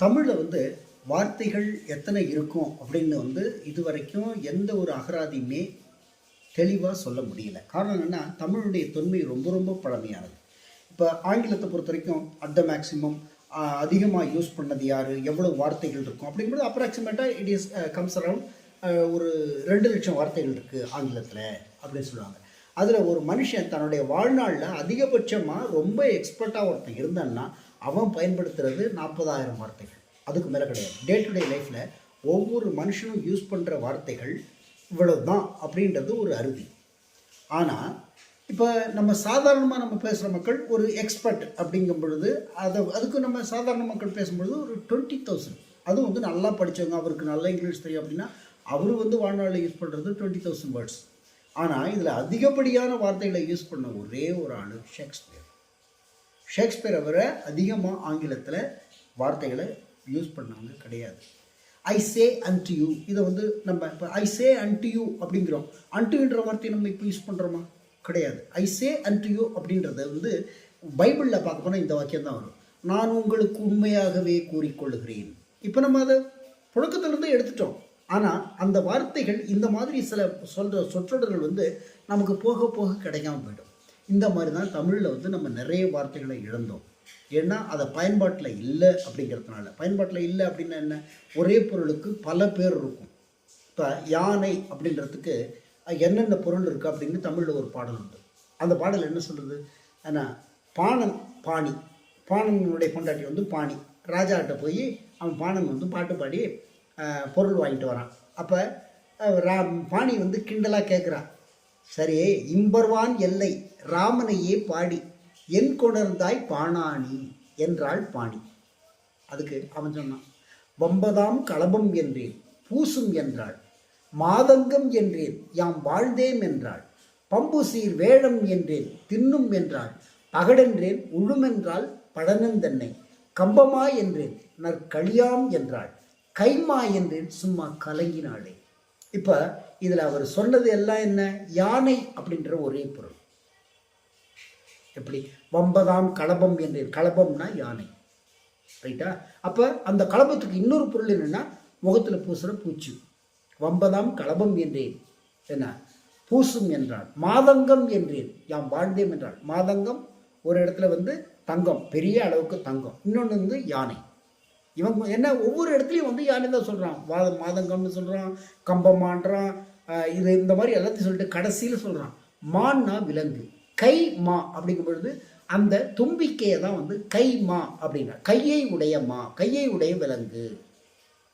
தமிழில் வந்து வார்த்தைகள் எத்தனை இருக்கும் அப்படின்னு வந்து இது வரைக்கும் எந்த ஒரு அகராதியுமே தெளிவாக சொல்ல முடியல. காரணம் என்னென்னா தமிழுடைய தொன்மை ரொம்ப ரொம்ப பழமையானது. இப்போ ஆங்கிலத்தை பொறுத்த வரைக்கும் அட் த மேக்ஸிமம் அதிகமாக யூஸ் பண்ணது யார்? எவ்வளோ வார்த்தைகள் இருக்கும்? அப்படிங்கும்போது அப்ராக்சிமேட்டாக இட் இஸ் கம்ஸ் அரவுண்ட் ஒரு ரெண்டு லட்சம் வார்த்தைகள் இருக்குது ஆங்கிலத்தில் அப்படின்னு சொல்லுவாங்க. அதில் ஒரு மனுஷன் தன்னுடைய வாழ்நாளில் அதிகபட்சமாக ரொம்ப எக்ஸ்பர்ட்டாக ஒருத்தன் இருந்தான்னா அவன் பயன்படுத்துறது நாற்பதாயிரம் வார்த்தைகள். அதுக்கு மேலே கிடையாது. டே டு டே லைஃப்பில் ஒவ்வொரு மனுஷனும் யூஸ் பண்ணுற வார்த்தைகள் இவ்வளவு தான் அப்படின்றது ஒரு அறுதி. ஆனால் இப்போ நம்ம சாதாரணமாக நம்ம பேசுகிற மக்கள் ஒரு எக்ஸ்பர்ட் அப்படிங்கும் பொழுது அதை அதுக்கு நம்ம சாதாரண மக்கள் பேசும்பொழுது ஒரு டுவெண்ட்டி தௌசண்ட் அதுவும் வந்து நல்லா படித்தவங்க அவருக்கு நல்ல இங்கிலீஷ் தெரியும் அப்படின்னா அவர் வந்து வாழ்நாளில் யூஸ் பண்ணுறது டுவெண்ட்டி தௌசண்ட் வேர்ட்ஸ் ஆனால் இதில் அதிகப்படியான வார்த்தைகளை யூஸ் பண்ண ஒரே ஒரு ஆள் ஷேக்ஸ்பியர். ஷேக்ஸ்பியரை அவரை அதிகமாக ஆங்கிலத்தில் வார்த்தைகளை யூஸ் பண்ணாங்க கிடையாது. ஐ சே அன்டு யூ இதை வந்து நம்ம இப்போ ஐ சே அன்டு யூ அப்படிங்கிறோம். அன்டுன்ற வார்த்தையை நம்ம இப்போ யூஸ் பண்ணுறோமா கிடையாது. ஐ சே அன்டு யூ அப்படின்றத வந்து பைபிளில் பார்க்க போனால் இந்த வாக்கியம் தான் வரும். நான் உங்களுக்கு உண்மையாகவே கூறிக்கொள்கிறேன் இப்போ நம்ம அதை புழக்கத்திலிருந்து எடுத்துட்டோம். ஆனால் அந்த வார்த்தைகள் இந்த மாதிரி சில சொல்கிற சொற்றொடர்கள் வந்து நமக்கு போக போக கிடைக்காம போயிடும். இந்த மாதிரி தான் தமிழில் வந்து நம்ம நிறைய வார்த்தைகளை இழந்தோம். ஏன்னா அதை பயன்பாட்டில் இல்லை அப்படிங்கிறதுனால. பயன்பாட்டில் இல்லை அப்படின்னா என்ன? ஒரே பொருளுக்கு பல பேர் இருக்கும். இப்போ யானை அப்படின்றதுக்கு என்னென்ன பொருள் இருக்குது அப்படின்னு தமிழில் ஒரு பாடல் உண்டு. அந்த பாடல் என்ன சொல்கிறது ஏன்னா பாணன் பாணி. பாணனுடைய பொண்டாட்டி வந்து பாணி. ராஜாட்ட போய் அவன் பாணன் வந்து பாட்டு பாடி பொருள் வாங்கிட்டு வரான். அப்போ ரா பாணி வந்து கிண்டலாக கேட்குறான் சரி இம்பர்வான் எல்லை ராமனையே பாடி என் கொணர்ந்தாய் பாணாணி என்றாள் பாணி. அதுக்கு அவன் சொன்னான் வம்பதாம் களபம் என்றேன் பூசும் என்றாள் மாதங்கம் என்றேன் யாம் வாழ்ந்தேம் என்றாள் பம்பு சீர் வேழம் என்றேன் தின்னும் என்றாள் பகடென்றேன் உழுமென்றால் பழனந்தன்னை கம்பமா என்றேன் நற்களியாம் என்றாள் கைமாயந்தேன் என்றேன் சும்மா கலங்கினாளே. இப்போ இதில் அவர் சொன்னது எல்லாம் என்ன? யானை அப்படின்ற ஒரே பொருள். எப்படி? வம்பதாம் களபம் என்றேன் களபம்னா யானை. ரைட்டா? அப்போ அந்த களபத்துக்கு இன்னொரு பொருள் என்னென்னா முகத்தில் பூசுகிற பூச்சி. வம்பதாம் களபம் என்றேன். என்ன? பூசும் என்றான் மாதங்கம் என்றேன். யாம் வாழ்ந்தேன் என்றால் மாதங்கம் ஒரு இடத்துல வந்து தங்கம் பெரிய அளவுக்கு தங்கம். இன்னொன்று வந்து யானை. இவன் என்ன ஒவ்வொரு இடத்துலையும் வந்து யானை தான் சொல்கிறான் வாத மாதங்கம்னு சொல்கிறான் கம்பமான்றான் இது இந்த மாதிரி எல்லாத்தையும் சொல்லிட்டு கடைசியில் சொல்கிறான் மான்னா விலங்கு. கை மா அப்படிங்கும் பொழுது அந்த தும்பிக்கையை தான் வந்து கை மா அப்படின்னா கையை உடைய மா கையை உடைய விலங்கு.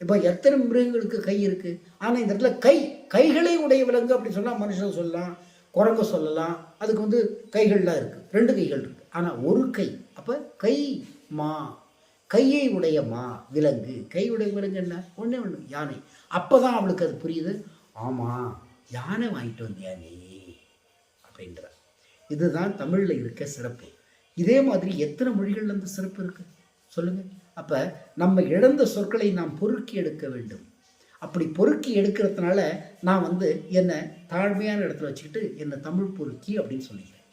இப்போ எத்தனை மிருகங்களுக்கு கை இருக்குது ஆனால் இந்த இடத்துல கை கைகளை உடைய விலங்கு அப்படி சொன்னால் மனுஷன் சொல்லலாம் குரங்கு சொல்லலாம் அதுக்கு வந்து கைகள்லாம் இருக்குது ரெண்டு கைகள் இருக்குது ஆனால் ஒரு கை. அப்போ கை மா கையை உடைய மா விலங்கு. கையுடைய விலங்கு என்ன? ஒன்றே ஒன்று யானை. அப்போ தான் அவளுக்கு அது புரியுது. ஆமாம் யானை வாங்கிட்டு வந்தியா நீ? அப்படின்ற. இதுதான் தமிழில் இருக்க சிறப்பு. இதே மாதிரி எத்தனை மொழிகளில் அந்த சிறப்பு இருக்குது சொல்லுங்கள் அப்போ நம்ம இழந்த சொற்களை நாம் பொறுக்கி எடுக்க வேண்டும். அப்படி பொறுக்கி எடுக்கிறதுனால நான் வந்து என்னை தாழ்மையான இடத்துல வச்சுக்கிட்டு என்னை தமிழ் பொறுக்கி அப்படின்னு சொல்லிக்கிறேன்.